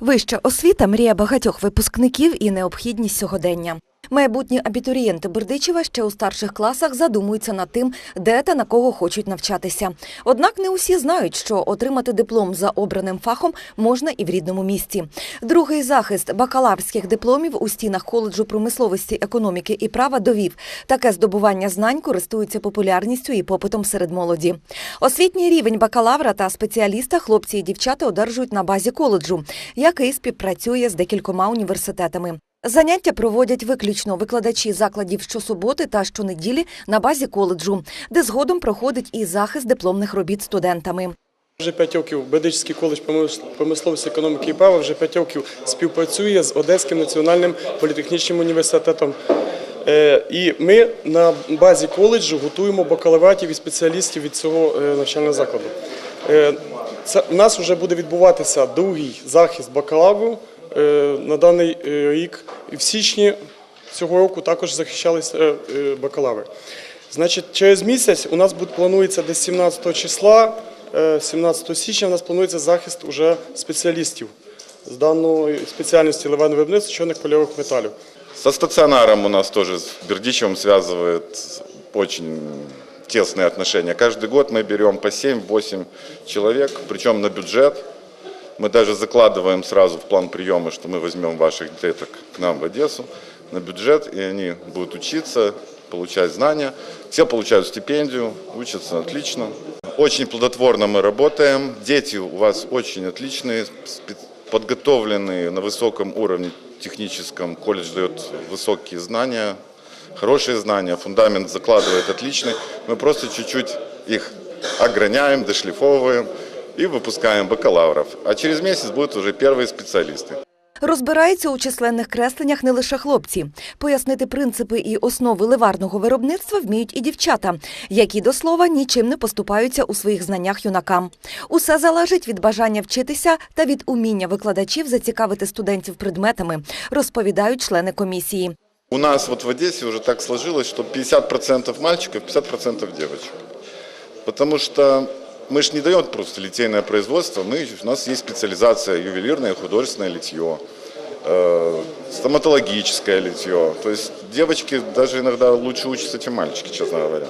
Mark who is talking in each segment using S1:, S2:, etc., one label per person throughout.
S1: Вища освіта мрія багатьох випускників і необхідність сьогодення. Майбутні абітурієнти Бердичева ще у старших класах задумуються над тим, де та на кого хочуть навчатися. Однак не усі знають, що отримати диплом за обраним фахом можна і в рідному місті. Другий захист бакалаврських дипломів у стінах коледжу промисловості, економіки і права довів. Таке здобування знань користується популярністю і попитом серед молоді. Освітній рівень бакалавра та спеціаліста хлопці і дівчата одержують на базі коледжу, який співпрацює з декількома університетами. Заняття проводять виключно викладачі закладів щосуботи та щонеділі на базі коледжу, де згодом проходить і захист дипломних робіт студентами.
S2: Вже п'ять років Бердичівський коледж промис- промисловості, економіки і права вже п'ять років співпрацює з Одеським національним політехнічним університетом. Е, І ми на базі коледжу готуємо бакалавратів і спеціалістів від цього е, навчального закладу. Е, Це у нас вже буде відбуватися другий захист бакалавру на даний е, рік. І в січні цього року також захищалися е, е, бакалаври. Значить, через місяць у нас буде планується десь 17 числа, е, 17 січня у нас планується захист уже спеціалістів з даної спеціальності ливарне виробництва чорних польових металів.
S3: Со стационаром у нас тоже с Бердичевым связывает очень тесные отношения. Каждый год мы берем по 7-8 человек, причем на бюджет. Мы даже закладываем сразу в план приема, что мы возьмем ваших деток к нам в Одессу на бюджет, и они будут учиться, получать знания. Все получают стипендию, учатся отлично. Очень плодотворно мы работаем. Дети у вас очень отличные, подготовленные на высоком уровне техническом. Колледж дает высокие знания, хорошие знания, фундамент закладывает отличный. Мы просто чуть-чуть их ограняем, дошлифовываем и выпускаем бакалавров. А через месяц будут уже первые специалисты.
S1: Розбираються у численних кресленнях не лише хлопці. Пояснити принципи і основи ливарного виробництва вміють і дівчата, які до слова нічим не поступаються у своїх знаннях юнакам. Усе залежить від бажання вчитися та від уміння викладачів зацікавити студентів предметами, розповідають члени комісії.
S3: У нас вот в Одессе уже так сложилось, что 50% мальчиков, 50% девочек. Потому что мы же не даем просто литейное производство, мы, у нас есть специализация ювелирное, художественное литье, э, стоматологическое литье. То есть девочки даже иногда лучше учатся, чем мальчики, честно говоря.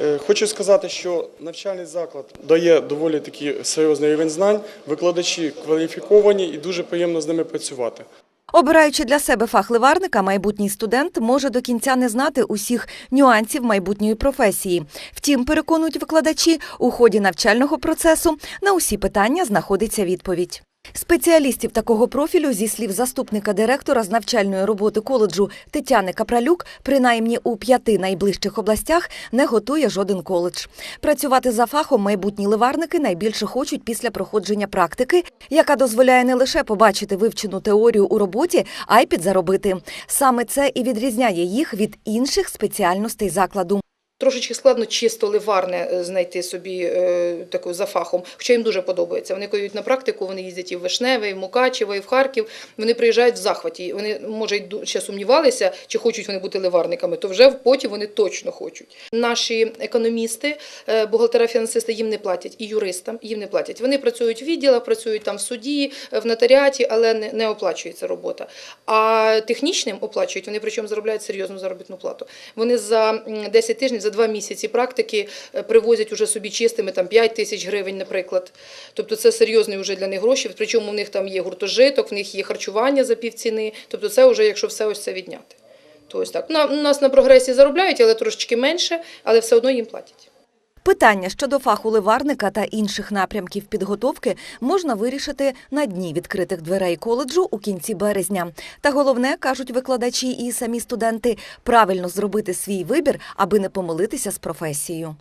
S2: Е, Хочу сказати, що навчальний заклад дає доволі такий серйозний рівень знань, викладачі кваліфіковані і дуже приємно з ними працювати.
S1: Обираючи для себе фах ливарника, майбутній студент може до кінця не знати усіх нюансів майбутньої професії. Втім, переконують викладачі, у ході навчального процесу на усі питання знаходиться відповідь. Спеціалістів такого профілю, зі слів заступника директора з навчальної роботи коледжу Тетяни Капралюк, принаймні у п'яти найближчих областях не готує жоден коледж. Працювати за фахом майбутні ливарники найбільше хочуть після проходження практики, яка дозволяє не лише побачити вивчену теорію у роботі, а й підзаробити. Саме це і відрізняє їх від інших спеціальностей закладу.
S4: Трошечки складно чисто ливарне е, знайти собі е, таку за фахом, хоча їм дуже подобається. Вони йдуть на практику, вони їздять і в Вишневе, і в Мукачево, і в Харків. Вони приїжджають в захваті. Вони може ще сумнівалися, чи хочуть вони бути ливарниками, то вже потім вони точно хочуть. Наші економісти, е, бухгалтера, фінансисти їм не платять, і юристам їм не платять. Вони працюють в відділах, працюють там в суді, в нотаріаті, але не оплачується робота. А технічним оплачують, вони причому заробляють серйозну заробітну плату. Вони за 10 тижнів, за 2 місяці практики е, привозять уже собі чистими там 5 тисяч гривень, наприклад. Тобто це серйозні вже для них гроші. Причому в них там є гуртожиток, в них є харчування за півціни. Тобто це вже якщо все ось це відняти. То ось так. На, у нас на прогресі заробляють, але трошечки менше, але все одно їм платять.
S1: Питання щодо фаху ливарника та інших напрямків підготовки можна вирішити на дні відкритих дверей коледжу у кінці березня. Та головне, кажуть викладачі і самі студенти, правильно зробити свій вибір, аби не помилитися з професією.